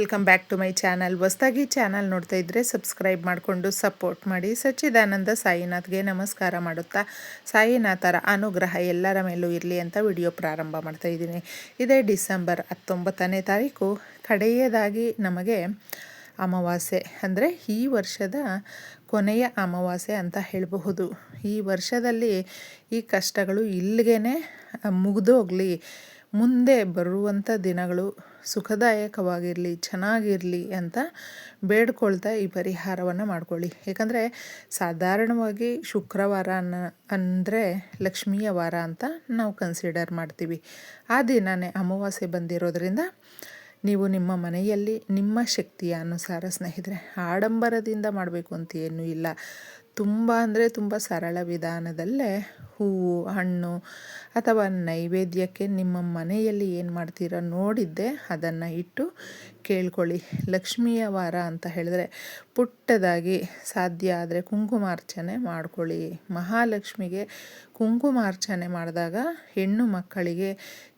Welcome back to my channel ಹೊಸದಾಗಿ channel ನೋಡ್ತಾ ಇದ್ದರೆ ಸಬ್ಸ್ಕ್ರೈಬ್ ಮಾಡಿಕೊಂಡು ಸಪೋರ್ಟ್ ಮಾಡಿ. ಸಚ್ಚಿದಾನಂದ ಸಾಯಿನಾಥ್ಗೆ ನಮಸ್ಕಾರ ಮಾಡುತ್ತಾ, ಸಾಯಿನಾಥರ ಅನುಗ್ರಹ ಎಲ್ಲರ ಮೇಲೂ ಇರಲಿ ಅಂತ ವಿಡಿಯೋ ಪ್ರಾರಂಭ ಮಾಡ್ತಾ ಇದ್ದೀನಿ. ಇದೇ ಡಿಸೆಂಬರ್ ಹತ್ತೊಂಬತ್ತನೇ ತಾರೀಕು. ಕಡೆಯದಾಗಿ ನಮಗೆ ಅಮಾವಾಸ್ಯೆ ಅಂದರೆ ಈ ವರ್ಷದ ಕೊನೆಯ ಅಮಾವಾಸ್ಯೆ ಅಂತ ಹೇಳಬಹುದು. ಈ ವರ್ಷದಲ್ಲಿ ಈ ಕಷ್ಟಗಳು ಇಲ್ಲಿಗೆ ಮುಗಿದೋಗಲಿ ಮುಂದೆ ಬರುವಂಥ ದಿನಗಳು ಸುಖದಾಯಕವಾಗಿರಲಿ, ಚೆನ್ನಾಗಿರಲಿ ಅಂತ ಬೇಡ್ಕೊಳ್ತಾ ಈ ಪರಿಹಾರವನ್ನು ಮಾಡ್ಕೊಳ್ಳಿ. ಏಕೆಂದರೆ ಸಾಧಾರಣವಾಗಿ ಶುಕ್ರವಾರ ಅನ್ನ, ಅಂದರೆ ಲಕ್ಷ್ಮಿಯ ವಾರ ಅಂತ ನಾವು ಕನ್ಸಿಡರ್ ಮಾಡ್ತೀವಿ. ಆ ದಿನವೇ ಅಮಾವಾಸ್ಯೆ ಬಂದಿರೋದರಿಂದ ನೀವು ನಿಮ್ಮ ಮನೆಯಲ್ಲಿ ನಿಮ್ಮ ಶಕ್ತಿಯ ಅನುಸಾರ ಸ್ನೇಹಿತರೆ, ಆಡಂಬರದಿಂದ ಮಾಡಬೇಕು ಅಂತ ಏನೂ ಇಲ್ಲ. ತುಂಬ ಅಂದರೆ ತುಂಬ ಸರಳ ವಿಧಾನದಲ್ಲೇ ಹೂವು, ಹಣ್ಣು ಅಥವಾ ನೈವೇದ್ಯಕ್ಕೆ ನಿಮ್ಮ ಮನೆಯಲ್ಲಿ ಏನು ಮಾಡ್ತೀರ ನೋಡಿದ್ದೆ, ಅದನ್ನು ಇಟ್ಟು ಕೇಳ್ಕೊಳ್ಳಿ. ಲಕ್ಷ್ಮಿಯ ವಾರ ಅಂತ ಹೇಳಿದ್ರೆ ಪುಟ್ಟದಾಗಿ ಸಾಧ್ಯ ಆದರೆ ಕುಂಕುಮಾರ್ಚನೆ ಮಾಡಿಕೊಳ್ಳಿ. ಮಹಾಲಕ್ಷ್ಮಿಗೆ ಕುಂಕುಮಾರ್ಚನೆ ಮಾಡಿದಾಗ ಹೆಣ್ಣು ಮಕ್ಕಳಿಗೆ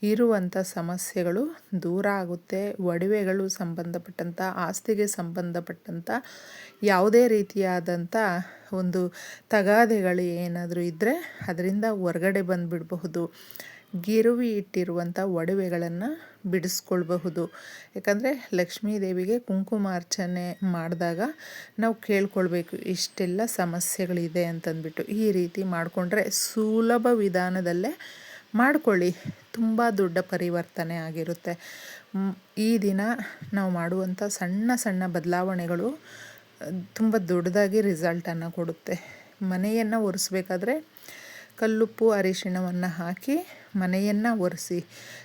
ಇರುವಂಥ ಸಮಸ್ಯೆಗಳು ದೂರ ಆಗುತ್ತೆ. ಒಡವೆಗಳು ಸಂಬಂಧಪಟ್ಟಂಥ ಆಸ್ತಿಗೆ ಸಂಬಂಧಪಟ್ಟಂಥ ಯಾವುದೇ ರೀತಿಯಾದಂಥ ಒಂದು ತಗಾದೆಗಳು ಏನಾದರೂ ಇದ್ದರೆ ಅದರಿಂದ ಹೊರಗಡೆ ಬಂದುಬಿಡಬಹುದು. ಗಿರುವಿ ಇಟ್ಟಿರುವಂಥ ಒಡವೆಗಳನ್ನು ಬಿಡಿಸ್ಕೊಳ್ಬಹುದು. ಯಾಕಂದರೆ ಲಕ್ಷ್ಮೀ ದೇವಿಗೆ ಕುಂಕುಮಾರ್ಚನೆ ಮಾಡಿದಾಗ ನಾವು ಕೇಳ್ಕೊಳ್ಬೇಕು ಇಷ್ಟೆಲ್ಲ ಸಮಸ್ಯೆಗಳಿದೆ ಅಂತಂದ್ಬಿಟ್ಟು. ಈ ರೀತಿ ಮಾಡಿಕೊಂಡ್ರೆ ಸುಲಭ ವಿಧಾನದಲ್ಲೇ ಮಾಡಿಕೊಳ್ಳಿ. ತುಂಬ ದೊಡ್ಡ ಪರಿವರ್ತನೆ ಆಗಿರುತ್ತೆ. ಈ ದಿನ ನಾವು ಮಾಡುವಂಥ ಸಣ್ಣ ಸಣ್ಣ ಬದಲಾವಣೆಗಳು ತುಂಬ ದೊಡ್ಡದಾಗಿ ರಿಸಲ್ಟನ್ನು ಕೊಡುತ್ತೆ. ಮನೆಯನ್ನು ಒರೆಸ್ಬೇಕಾದ್ರೆ ಕಲ್ಲುಪ್ಪು ಅರಿಶಿಣವನ್ನು ಹಾಕಿ ಮನೆಯನ್ನು ಒರೆಸಿ,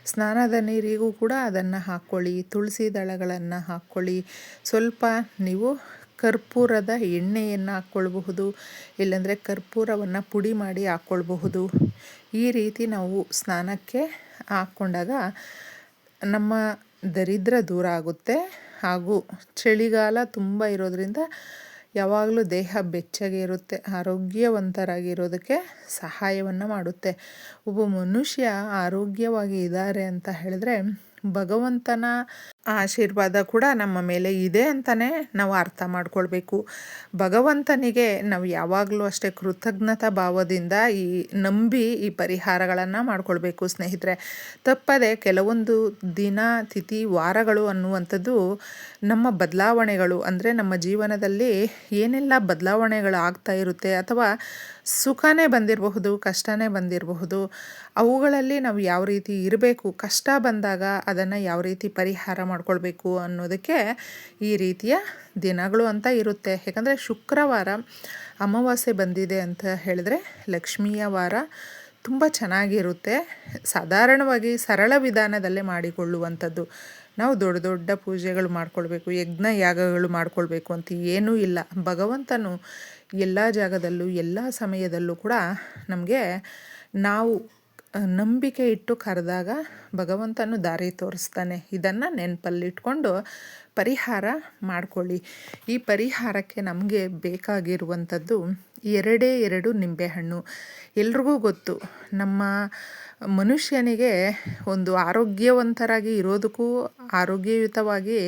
ಸ್ನಾನದ ನೀರಿಗೂ ಕೂಡ ಅದನ್ನು ಹಾಕ್ಕೊಳ್ಳಿ ತುಳಸಿ ದಳಗಳನ್ನು ಹಾಕ್ಕೊಳ್ಳಿ ಸ್ವಲ್ಪ ನೀವು ಕರ್ಪೂರದ ಎಣ್ಣೆಯನ್ನು ಹಾಕ್ಕೊಳ್ಬಹುದು ಇಲ್ಲಾಂದರೆ ಕರ್ಪೂರವನ್ನು ಪುಡಿ ಮಾಡಿ ಹಾಕ್ಕೊಳ್ಬಹುದು ಈ ರೀತಿ ನಾವು ಸ್ನಾನಕ್ಕೆ ಹಾಕ್ಕೊಂಡಾಗ ನಮ್ಮ ದರಿದ್ರ ದೂರ ಆಗುತ್ತೆ. ಹಾಗೂ ಚಳಿಗಾಲ ತುಂಬ ಇರೋದರಿಂದ ಯಾವಾಗಲೂ ದೇಹ ಬೆಚ್ಚಗೆ ಇರುತ್ತೆ ಆರೋಗ್ಯವಂತರಾಗಿರೋದಕ್ಕೆ ಸಹಾಯವನ್ನು ಮಾಡುತ್ತೆ. ಒಬ್ಬ ಮನುಷ್ಯ ಆರೋಗ್ಯವಾಗಿ ಇದ್ದಾರೆ ಅಂತ ಹೇಳಿದ್ರೆ ಭಗವಂತನ ಆಶೀರ್ವಾದ ಕೂಡ ನಮ್ಮ ಮೇಲೆ ಇದೆ ಅಂತಲೇ ನಾವು ಅರ್ಥ ಮಾಡ್ಕೊಳ್ಬೇಕು. ಭಗವಂತನಿಗೆ ನಾವು ಯಾವಾಗಲೂ ಅಷ್ಟೇ ಕೃತಜ್ಞತಾ ಭಾವದಿಂದ ಈ ನಂಬಿ ಈ ಪರಿಹಾರಗಳನ್ನು ಮಾಡ್ಕೊಳ್ಬೇಕು ಸ್ನೇಹಿತರೆ. ತಪ್ಪದೆ ಕೆಲವೊಂದು ದಿನ, ತಿಥಿ, ವಾರಗಳು ಅನ್ನುವಂಥದ್ದು ನಮ್ಮ ಬದಲಾವಣೆಗಳು, ಅಂದರೆ ನಮ್ಮ ಜೀವನದಲ್ಲಿ ಏನೆಲ್ಲ ಬದಲಾವಣೆಗಳು ಆಗ್ತಾ ಇರುತ್ತೆ ಅಥವಾ ಸುಖನೇ ಬಂದಿರಬಹುದು, ಕಷ್ಟನೇ ಬಂದಿರಬಹುದು, ಅವುಗಳಲ್ಲಿ ನಾವು ಯಾವ ರೀತಿ ಇರಬೇಕು, ಕಷ್ಟ ಬಂದಾಗ ಅದನ್ನು ಯಾವ ರೀತಿ ಪರಿಹಾರ ಮಾಡ್ಕೊಳ್ಬೇಕು ಅನ್ನೋದಕ್ಕೆ ಈ ರೀತಿಯ ದಿನಗಳು ಅಂತ ಇರುತ್ತೆ. ಯಾಕಂದರೆ ಶುಕ್ರವಾರ ಅಮಾವಾಸ್ಯೆ ಬಂದಿದೆ ಅಂತ ಹೇಳಿದ್ರೆ ಲಕ್ಷ್ಮಿಯ ವಾರ ತುಂಬ ಚೆನ್ನಾಗಿರುತ್ತೆ. ಸಾಧಾರಣವಾಗಿ ಸರಳ ವಿಧಾನದಲ್ಲೇ ಮಾಡಿಕೊಳ್ಳುವಂಥದ್ದು. ನಾವು ದೊಡ್ಡ ದೊಡ್ಡ ಪೂಜೆಗಳು ಮಾಡ್ಕೊಳ್ಬೇಕು, ಯಜ್ಞ ಯಾಗಗಳು ಮಾಡ್ಕೊಳ್ಬೇಕು ಅಂತ ಏನೂ ಇಲ್ಲ. ಭಗವಂತನು ಎಲ್ಲ ಜಾಗದಲ್ಲೂ, ಎಲ್ಲ ಸಮಯದಲ್ಲೂ ಕೂಡ ನಮಗೆ ನಾವು ನಂಬಿಕೆ ಇಟ್ಟು ಕರೆದಾಗ ಭಗವಂತನು ದಾರಿ ತೋರಿಸ್ತಾನೆ. ಇದನ್ನು ನೆನಪಲ್ಲಿಟ್ಕೊಂಡು ಪರಿಹಾರ ಮಾಡಿಕೊಳ್ಳಿ. ಈ ಪರಿಹಾರಕ್ಕೆ ನಮಗೆ ಬೇಕಾಗಿರುವಂಥದ್ದು ಎರಡೇ ಎರಡು ನಿಂಬೆಹಣ್ಣು. ಎಲ್ರಿಗೂ ಗೊತ್ತು, ನಮ್ಮ ಮನುಷ್ಯನಿಗೆ ಒಂದು ಆರೋಗ್ಯವಂತರಾಗಿ ಇರೋದಕ್ಕೂ ಆರೋಗ್ಯಯುತವಾಗಿ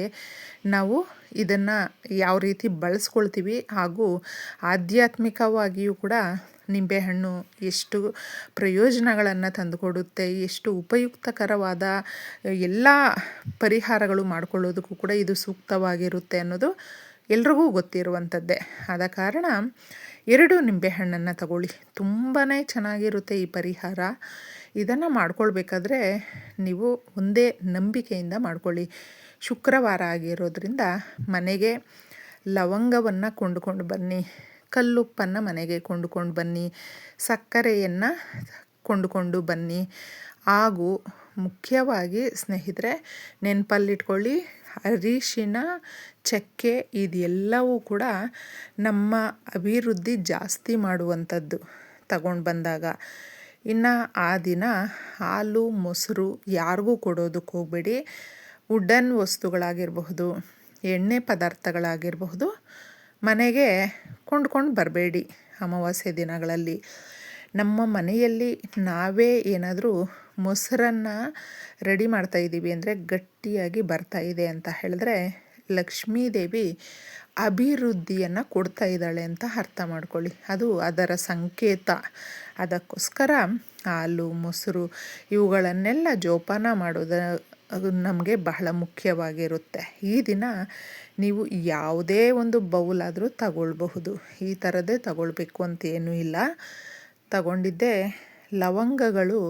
ನಾವು ಇದನ್ನು ಯಾವ ರೀತಿ ಬಳಸ್ಕೊಳ್ತೀವಿ ಹಾಗೂ ಆಧ್ಯಾತ್ಮಿಕವಾಗಿಯೂ ಕೂಡ ನಿಂಬೆಹಣ್ಣು ಎಷ್ಟು ಪ್ರಯೋಜನಗಳನ್ನು ತಂದುಕೊಡುತ್ತೆ, ಎಷ್ಟು ಉಪಯುಕ್ತಕರವಾದ ಎಲ್ಲ ಪರಿಹಾರಗಳು ಮಾಡ್ಕೊಳ್ಳೋದಕ್ಕೂ ಕೂಡ ಇದು ಸೂಕ್ತವಾಗಿರುತ್ತೆ ಅನ್ನೋದು ಎಲ್ರಿಗೂ ಗೊತ್ತಿರುವಂಥದ್ದೇ. ಆದ ಕಾರಣ ಎರಡು ನಿಂಬೆಹಣ್ಣನ್ನು ತಗೊಳ್ಳಿ. ತುಂಬಾ ಚೆನ್ನಾಗಿರುತ್ತೆ ಈ ಪರಿಹಾರ. ಇದನ್ನು ಮಾಡ್ಕೊಳ್ಬೇಕಾದ್ರೆ ನೀವು ಒಂದೇ ನಂಬಿಕೆಯಿಂದ ಮಾಡ್ಕೊಳ್ಳಿ. ಶುಕ್ರವಾರ ಆಗಿರೋದ್ರಿಂದ ಮನೆಗೆ ಲವಂಗವನ್ನು ಕೊಂಡುಕೊಂಡು ಬನ್ನಿ. ಕಲ್ಲುಪ್ಪನ್ನು ಮನೆಗೆ ಕೊಂಡುಕೊಂಡು ಬನ್ನಿ, ಸಕ್ಕರೆಯನ್ನು ಕೊಂಡುಕೊಂಡು ಬನ್ನಿ. ಹಾಗೂ ಮುಖ್ಯವಾಗಿ ಸ್ನೇಹಿತರೆ, ನೆನಪಲ್ಲಿಟ್ಕೊಳ್ಳಿ, ಅರಿಶಿನ, ಚಕ್ಕೆ ಇದೆಲ್ಲವೂ ಕೂಡ ನಮ್ಮ ಅಭಿವೃದ್ಧಿ ಜಾಸ್ತಿ ಮಾಡುವಂಥದ್ದು ತಗೊಂಡು ಬಂದಾಗ. ಇನ್ನು ಆ ದಿನ ಹಾಲು, ಮೊಸರು ಯಾರಿಗೂ ಕೊಡೋದಕ್ಕೆ ಹೋಗಬೇಡಿ. ವುಡನ್ ವಸ್ತುಗಳಾಗಿರಬಹುದು, ಎಣ್ಣೆ ಪದಾರ್ಥಗಳಾಗಿರಬಹುದು. ಮನೆಗೆ ಕೊಂಡ್ಕೊಂಡು ಬರಬೇಡಿ ಅಮಾವಾಸ್ಯೆ ದಿನಗಳಲ್ಲಿ. ನಮ್ಮ ಮನೆಯಲ್ಲಿ ನಾವೇ ಏನಾದರೂ ಮೊಸರನ್ನು ರೆಡಿ ಮಾಡ್ತಾ ಇದ್ದೀವಿ ಅಂದರೆ ಗಟ್ಟಿಯಾಗಿ ಬರ್ತಾ ಇದೆ ಅಂತ ಹೇಳಿದ್ರೆ ಲಕ್ಷ್ಮೀದೇವಿ ಅಭಿವೃದ್ಧಿಯನ್ನು ಕೊಡ್ತಾ ಇದ್ದಾಳೆ ಅಂತ ಅರ್ಥ ಮಾಡ್ಕೊಳ್ಳಿ. ಅದು ಅದರ ಸಂಕೇತ. ಅದಕ್ಕೋಸ್ಕರ ಹಾಲು, ಮೊಸರು ಇವುಗಳನ್ನೆಲ್ಲ ಜೋಪಾನ ಮಾಡೋದ ಅದು ನಮಗೆ ಬಹಳ ಮುಖ್ಯವಾಗಿರುತ್ತೆ. ಈ ದಿನ ನೀವು ಯಾವುದೇ ಒಂದು ಬೌಲಾದರೂ ತಗೊಳ್ಬಹುದು. ಈ ಥರದೇ ತಗೊಳ್ಬೇಕು ಅಂತ ಏನೂ ಇಲ್ಲ. ತಗೊಂಡಿದ್ದೆ ಲವಂಗಗಳು.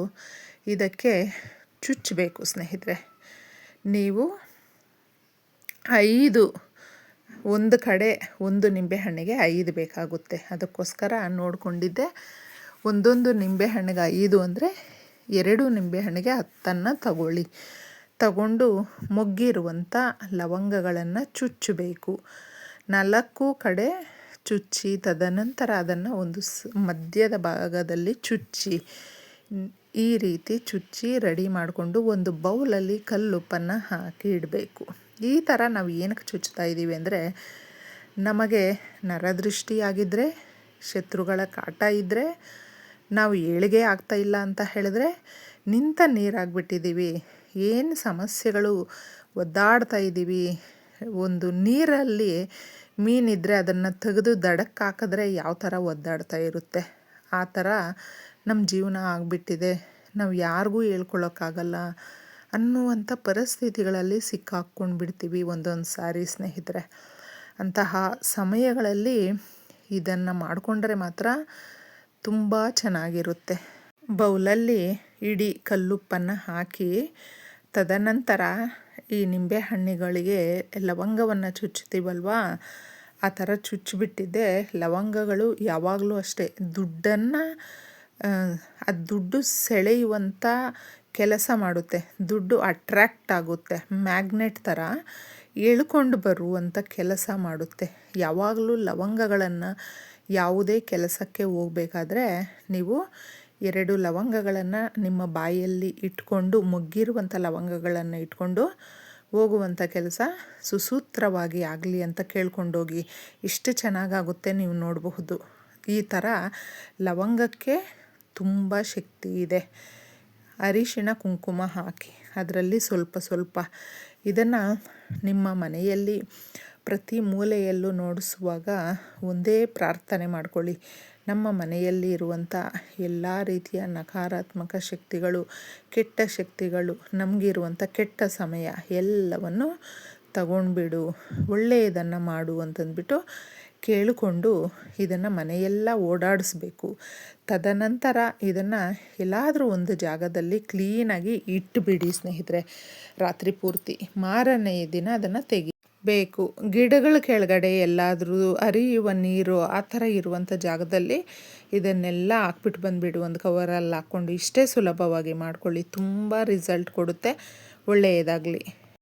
ಇದಕ್ಕೆ ಚುಚ್ಚಬೇಕು ಸ್ನೇಹಿತರೆ. ನೀವು ಐದು, ಒಂದು ಕಡೆ ಒಂದು ನಿಂಬೆಹಣ್ಣಿಗೆ ಐದು ಬೇಕಾಗುತ್ತೆ. ಅದಕ್ಕೋಸ್ಕರ ನೋಡಿಕೊಂಡಿದ್ದೆ. ಒಂದೊಂದು ನಿಂಬೆಹಣ್ಣಿಗೆ ಐದು ಅಂದರೆ ಎರಡು ನಿಂಬೆಹಣ್ಣಿಗೆ ಹತ್ತನ್ನು ತಗೊಳ್ಳಿ. ತಗೊಂಡು ಮೊಗ್ಗಿರುವಂಥ ಲವಂಗಗಳನ್ನು ಚುಚ್ಚಬೇಕು. ನಾಲ್ಕು ಕಡೆ ಚುಚ್ಚಿ, ತದನಂತರ ಅದನ್ನು ಒಂದು ಸ್ ಮಧ್ಯದ ಭಾಗದಲ್ಲಿ ಚುಚ್ಚಿ, ಈ ರೀತಿ ಚುಚ್ಚಿ ರೆಡಿ ಮಾಡಿಕೊಂಡು ಒಂದು ಬೌಲಲ್ಲಿ ಕಲ್ಲುಪ್ಪನ್ನು ಹಾಕಿ ಇಡಬೇಕು. ಈ ಥರ ನಾವು ಏನಕ್ಕೆ ಚುಚ್ತಾ ಇದ್ದೀವಿ ಅಂದರೆ, ನಮಗೆ ನರದೃಷ್ಟಿ ಆಗಿದ್ದರೆ ಶತ್ರುಗಳ ಕಾಟ ಇದ್ದರೆ ನಾವು ಏಳಿಗೆ ಆಗ್ತಾ ಇಲ್ಲ ಅಂತ ಹೇಳಿದ್ರೆ, ನಿಂತ ನೀರಾಗಿಬಿಟ್ಟಿದ್ದೀವಿ. ಏನು ಸಮಸ್ಯೆಗಳು ಒದ್ದಾಡ್ತಾ ಇದ್ದೀವಿ ಒಂದು ನೀರಲ್ಲಿ ಮೀನಿದ್ರೆ ಅದನ್ನು ತೆಗೆದು ದಡಕ್ಕೆ ಹಾಕಿದ್ರೆ ಯಾವ ಥರ ಒದ್ದಾಡ್ತಾ ಇರುತ್ತೆ? ಆ ಥರ ನಮ್ಮ ಜೀವನ ಆಗಿಬಿಟ್ಟಿದೆ. ನಾವು ಯಾರಿಗೂ ಹೇಳ್ಕೊಳ್ಳೋಕ್ಕಾಗಲ್ಲ ಅನ್ನುವಂಥ ಪರಿಸ್ಥಿತಿಗಳಲ್ಲಿ ಸಿಕ್ಕಾಕ್ಕೊಂಡು ಬಿಡ್ತೀವಿ ಒಂದೊಂದು ಸಾರಿ ಸ್ನೇಹಿತರೆ. ಅಂತಹ ಸಮಯಗಳಲ್ಲಿ ಇದನ್ನು ಮಾಡಿಕೊಂಡ್ರೆ ಮಾತ್ರ ತುಂಬ ಚೆನ್ನಾಗಿರುತ್ತೆ. ಬೌಲಲ್ಲಿ ಇಡೀ ಕಲ್ಲುಪ್ಪನ್ನು ಹಾಕಿ ತದನಂತರ ಈ ನಿಂಬೆ ಹಣ್ಣುಗಳಿಗೆ ಲವಂಗವನ್ನು ಚುಚ್ಚುತ್ತೀವಲ್ವಾ? ಆ ಥರ ಚುಚ್ಚಿಬಿಟ್ಟಿದ್ದೆ. ಲವಂಗಗಳು ಯಾವಾಗಲೂ ಅಷ್ಟೇ. ದುಡ್ಡನ್ನು, ಆ ದುಡ್ಡು ಸೆಳೆಯುವಂಥ ಕೆಲಸ ಮಾಡುತ್ತೆ. ದುಡ್ಡು ಅಟ್ರ್ಯಾಕ್ಟ್ ಆಗುತ್ತೆ. ಮ್ಯಾಗ್ನೆಟ್ ಥರ ಎಳ್ಕೊಂಡು ಬರುವಂಥ ಕೆಲಸ ಮಾಡುತ್ತೆ. ಯಾವಾಗಲೂ ಲವಂಗಗಳನ್ನು ಯಾವುದೇ ಕೆಲಸಕ್ಕೆ ಹೋಗಬೇಕಾದ್ರೆ ನೀವು ಎರಡು ಲವಂಗಗಳನ್ನು ನಿಮ್ಮ ಬಾಯಲ್ಲಿ ಇಟ್ಕೊಂಡು ಮುಗ್ಗಿರುವಂಥ ಲವಂಗಗಳನ್ನು ಇಟ್ಕೊಂಡು ಹೋಗುವಂಥ ಕೆಲಸ ಸುಸೂತ್ರವಾಗಿ ಆಗಲಿ ಅಂತ ಕೇಳ್ಕೊಂಡೋಗಿ ಇಷ್ಟು ಚೆನ್ನಾಗಾಗುತ್ತೆ ನೀವು ನೋಡಬಹುದು. ಈ ಥರ ಲವಂಗಕ್ಕೆ ತುಂಬ ಶಕ್ತಿ ಇದೆ. ಅರಿಶಿಣ ಕುಂಕುಮ ಹಾಕಿ, ಅದರಲ್ಲಿ ಸ್ವಲ್ಪ ಸ್ವಲ್ಪ ಇದನ್ನು ನಿಮ್ಮ ಮನೆಯಲ್ಲಿ ಪ್ರತಿ ಮೂಲೆಯಲ್ಲೂ ನೋಡಿಸುವಾಗ ಒಂದೇ ಪ್ರಾರ್ಥನೆ ಮಾಡ್ಕೊಳ್ಳಿ. ನಮ್ಮ ಮನೆಯಲ್ಲಿ ಇರುವಂಥ ಎಲ್ಲ ರೀತಿಯ ನಕಾರಾತ್ಮಕ ಶಕ್ತಿಗಳು, ಕೆಟ್ಟ ಶಕ್ತಿಗಳು, ನಮಗಿರುವಂಥ ಕೆಟ್ಟ ಸಮಯ ಎಲ್ಲವನ್ನು ತಗೊಂಡ್ಬಿಡು, ಒಳ್ಳೆಯದನ್ನು ಮಾಡು ಅಂತಂದ್ಬಿಟ್ಟು ಕೇಳಿಕೊಂಡು ಇದನ್ನು ಮನೆಯೆಲ್ಲ ಓಡಾಡಿಸ್ಬೇಕು. ತದನಂತರ ಇದನ್ನು ಎಲ್ಲಾದರೂ ಒಂದು ಜಾಗದಲ್ಲಿ ಕ್ಲೀನಾಗಿ ಇಟ್ಟುಬಿಡಿ ಸ್ನೇಹಿತರೆ. ರಾತ್ರಿ ಪೂರ್ತಿ ಮಾರನೆಯ ದಿನ ಅದನ್ನು ತೆಗಿ ಬೇಕು. ಗಿಡಗಳ ಕೆಳಗಡೆ ಎಲ್ಲಾದರೂ ಹರಿಯುವ ನೀರು ಆ ಥರ ಇರುವಂಥ ಜಾಗದಲ್ಲಿ ಇದನ್ನೆಲ್ಲ ಹಾಕ್ಬಿಟ್ಟು ಬಂದುಬಿಡು. ಒಂದು ಕವರಲ್ಲಿ ಹಾಕ್ಕೊಂಡು ಇಷ್ಟೇ ಸುಲಭವಾಗಿ ಮಾಡ್ಕೊಳ್ಳಿ. ತುಂಬ ರಿಸಲ್ಟ್ ಕೊಡುತ್ತೆ. ಒಳ್ಳೆಯದಾಗಲಿ.